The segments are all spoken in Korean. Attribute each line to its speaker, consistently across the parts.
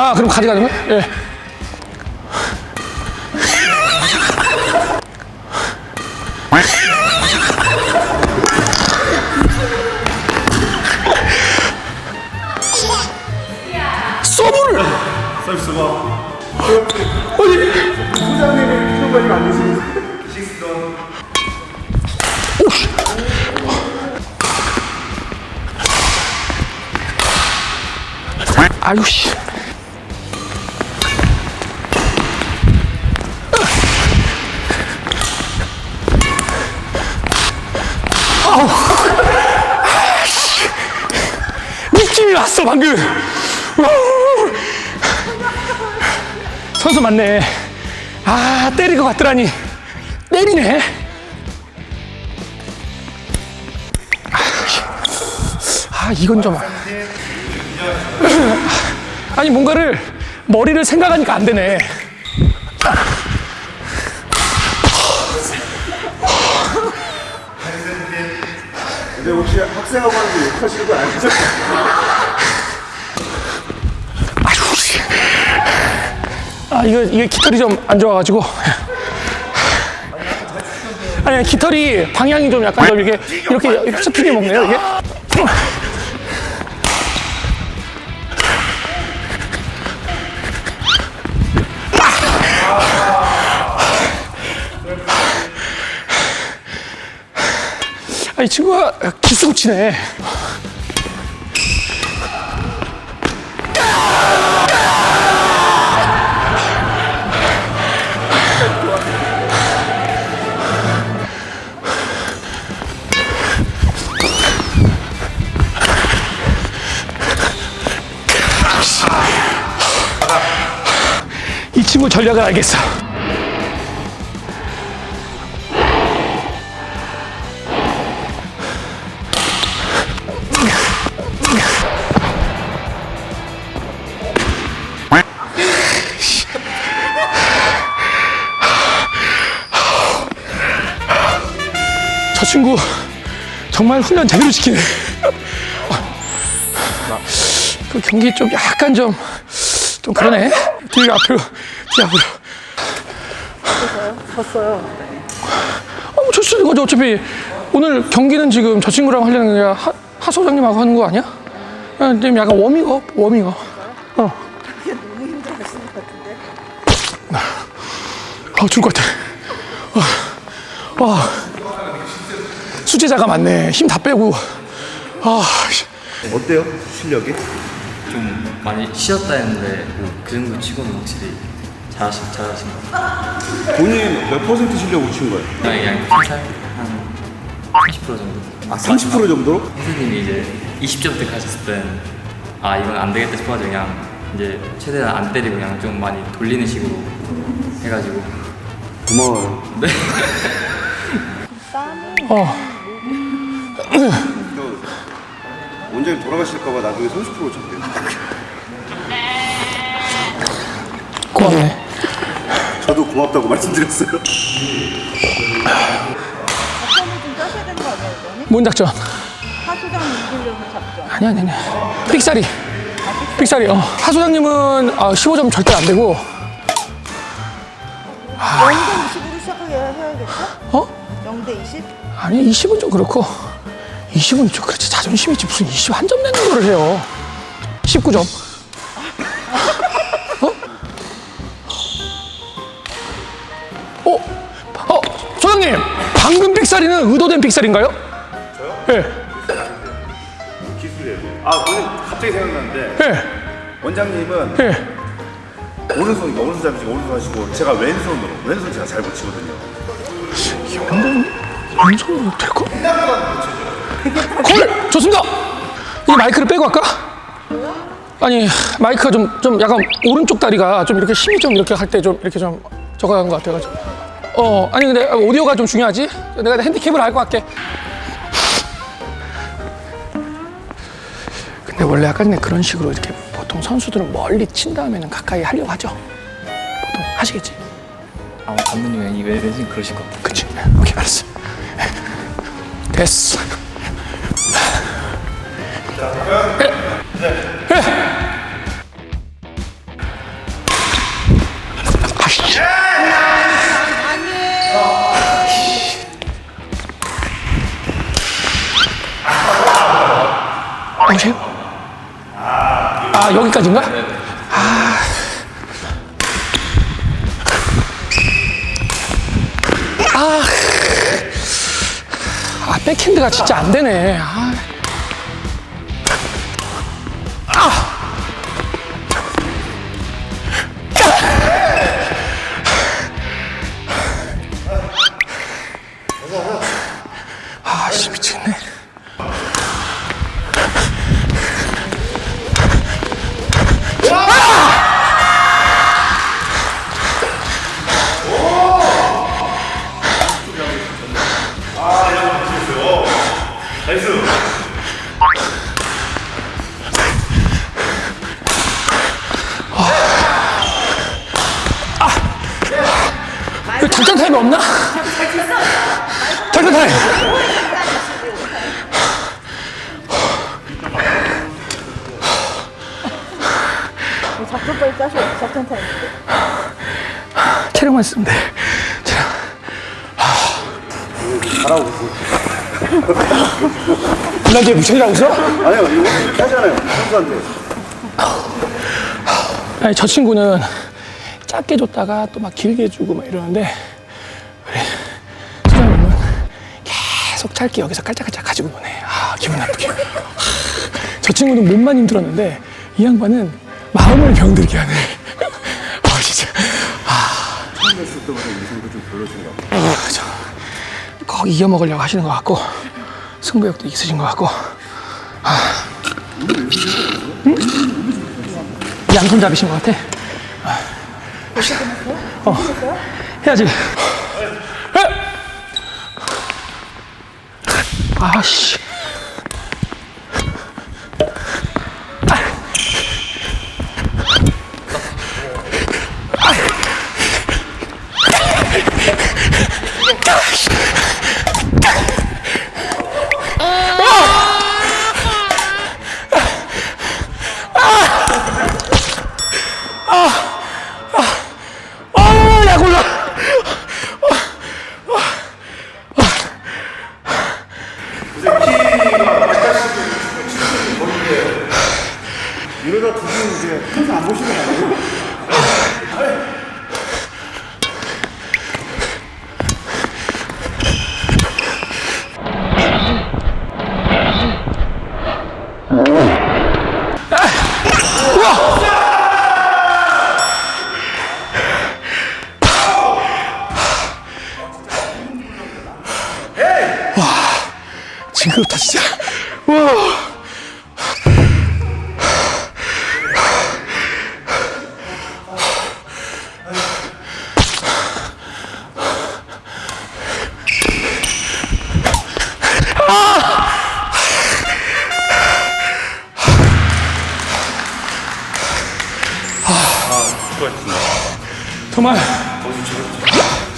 Speaker 1: 아, 그럼 가져가는 거야? 예. 서브를
Speaker 2: 서비스
Speaker 1: 오씨. 아유 씨. 방금. 와우. 선수 맞네. 아 때릴 것 같더라니. 때리네. 아 이건 좀 아니 뭔가를 머리를 생각하니까 안 되네
Speaker 2: 혹시 학생하고 하는 거 욕하시는 거 아니죠?
Speaker 1: 아유 씨. 아 이거 이게 깃털이 좀 안 좋아가지고 아니 깃털이 방향이 좀 약간 좀 이렇게 이렇게 흡수피게 먹네요 이게 아, 이 친구가 기수고 치네. 친구 전략을 알겠어. 저 친구 정말 훈련 제대로 시키네. 그 경기 좀 약간 좀, 좀 그러네. 뒤 앞으로, 뒤 앞으로.
Speaker 3: 졌어요.
Speaker 1: 어, 뭐 졌어. 이거 어차피 오늘 경기는 지금 저 친구랑 하려는 게 아니라 하, 하 소장님하고 하는 거 아니야? 아, 지금 약간 워밍업, 워밍업. 어.
Speaker 3: 그게 너무 힘들어하시는 것 같은데.
Speaker 1: 아, 죽을 것 같아. 와, 와. 수제자가 많네. 힘 다 빼고. 아, 씨.
Speaker 2: 어때요? 실력이?
Speaker 4: 좀 많이 쉬었다 했는데 그 정도 치고는 확실히 잘하신 잘하신 것 같아요.
Speaker 2: 본인 몇 퍼센트 실력으로 친 거예요?
Speaker 4: 그냥 살살 한30% 정도.
Speaker 2: 아 30% 정도로?
Speaker 4: 선생님이 이제 20점 때 가셨을 땐 아 이건 안 되겠다 싶어가지고 그냥 이제 최대한 안 때리고 그냥 좀 많이 돌리는 식으로 해가지고
Speaker 2: 고마워요.
Speaker 4: 네.
Speaker 1: 어.
Speaker 2: 원장님 돌아가실까봐 나중에 30% 잡게요.
Speaker 1: 고맙네.
Speaker 2: 저도 고맙다고 말씀드렸어요.
Speaker 3: 작전을 좀 짜셔야 되는 거 아니에요, 이거는?
Speaker 1: 뭔 작전?
Speaker 3: 하수장 이기려는 작전.
Speaker 1: 아니, 아니, 아니. 삑사리. 삑사리. 어. 하 소장님은 아, 15점 절대 안 되고,
Speaker 3: 0대 20으로 시작하게 해야겠죠?
Speaker 1: 어?
Speaker 3: 0대 20?
Speaker 1: 아니 20은 좀 그렇고 20은 좀 그렇지 자존심이지 무슨 20 한 점 내는 거를 해요 19점 방금 삑사리는 의도된 삑사리인가요? 저요? 예,
Speaker 2: 기술이에요. 아 오늘 갑자기 생각났는데
Speaker 1: 예,
Speaker 2: 원장님은
Speaker 1: 예.
Speaker 2: 오른손 오른손잡이지 오른손 하시고 제가 왼손으로 왼손 제가 잘못 치거든요.
Speaker 1: 왼손으로 될 거? 콜! 좋습니다! 이 마이크를 빼고 할까? 아니, 마이크가 좀, 좀 약간 오른쪽 다리가 좀 이렇게 힘이 좀 이렇게 할 때 좀 이렇게 좀 저거 한것 같아가지고. 어, 아니, 근데 오디오가 좀 중요하지? 내가 핸디캡을 할 것 같게. 근데 원래 약간 그런 식으로 이렇게 보통 선수들은 멀리 친 다음에는 가까이 하려고 하죠. 보통 하시겠지?
Speaker 4: 아마 감독님이 이 왼손 그러실 것 같아요.
Speaker 1: 그치? 오케이, 알았어. 됐어. 아, 여기까지인가? 아. 아. 아, 백핸드가 진짜 안 되네. 아. 그 작전 타임이 없나? 작전 타임.
Speaker 3: 작전 빨리 짜셔. 작전 타임.
Speaker 1: 체력만 쓰면 돼. 체력.
Speaker 2: 잘하고 있어.
Speaker 1: 나 이제 무척이라고 있어?
Speaker 2: 아니요, 이거 이렇게 하잖아요. 선수한테.
Speaker 1: 아니, 저 친구는 짧게 줬다가 또 막 길게 주고 막 이러는데 우리 소장님은 계속 짧게 여기서 깔짝깔짝 가지고 노네. 아 기분 나쁘게. 아, 저 친구는 몸만 힘들었는데 이 양반은 마음을 병들게 하네. 아 진짜.
Speaker 2: 처음 뵀을 때보다 이성도 좀 별로신 것 같아요.
Speaker 1: 아, 저, 꼭 이겨 먹으려고 하시는 것 같고 승부욕도 있으신 것 같고 아. 응? 양손 잡이신 것 같아 어. 해야지 해! 아씨 정말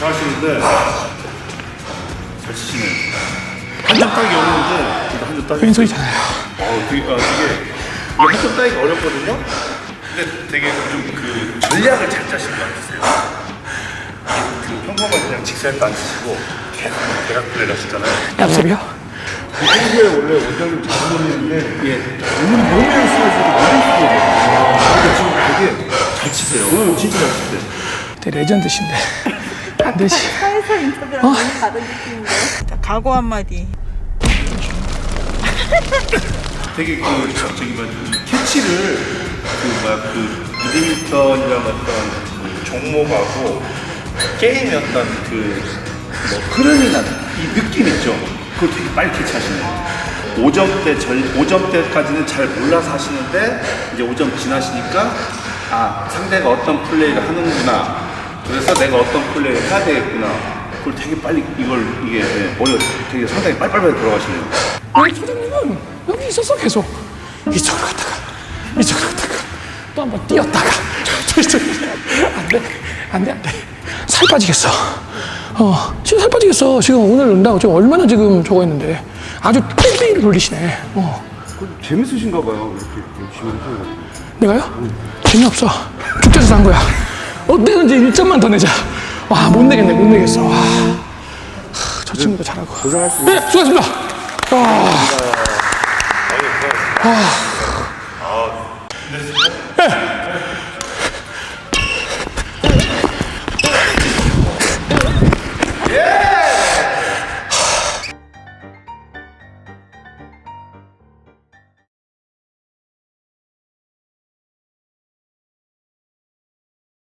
Speaker 2: 잘하시는데 잘 치시네요. 한점 따기 어려운데 그래도 한점 따기.
Speaker 1: 왼손이잖아요.
Speaker 2: 어, 되게, 아, 되게 이게 한점 따기가 어렵거든요. 근데 되게 좀 그 전략을 잘 짜시는 것 같으세요. 그 평범한 그냥 직살도 안 치시고 계속 대각 플레이를 하시잖아요.
Speaker 1: 얍삽이요?
Speaker 2: 한국에 원래 원장님 잘모르는데 예. 오늘 몸을 쓰면서도 머리 쓰거든요. 근데 지금 되게 잘 치세요. 오늘 진짜 잘 치세요.
Speaker 1: 되게 레전드신데. 안 되지.
Speaker 3: 사회사 인터뷰랑 너무 다른 느낌인데. 각오 한마디.
Speaker 2: 되게 그 저기 뭐야 캐치를 그 뭐야 그 배드민턴이랑 어떤 그 종목하고 어떤 그뭐 흐름이나 이 느낌 있죠. 그걸 되게 빨리 캐치하시네요. 5점 때 절, 5점 때까지는 잘 몰라서 하시는데 이제 5점 지나시니까 아 상대가 어떤 플레이를 하는구나. 그래서 내가 어떤 플레이를 해야 되겠구나. 그걸 되게 빨리 이걸 이게 예, 머리가 되게 상당히 빨리빨리 돌아가시네요.
Speaker 1: 우리 소장님은 여기 있었어 계속. 이쪽으로 갔다가 이쪽으로 갔다가 또 한 번 뛰었다가 안돼 안돼 안돼 살 빠지겠어. 어 진짜 살 빠지겠어. 지금 오늘 운다고 지금 얼마나 지금 저거 했는데 아주 뺑뺑이를 돌리시네. 어.
Speaker 2: 재밌으신가 봐요. 이렇게 열심히 하시는
Speaker 1: 내가요? 재미없어. 죽자서 산 거야. 어때는지 1점만 더 내자. 와, 못 내겠네, 못 내겠어. 와. 하, 저 친구도 잘하고.
Speaker 2: 고생하셨습니다.
Speaker 1: 네, 수고하셨습니다. 와. 와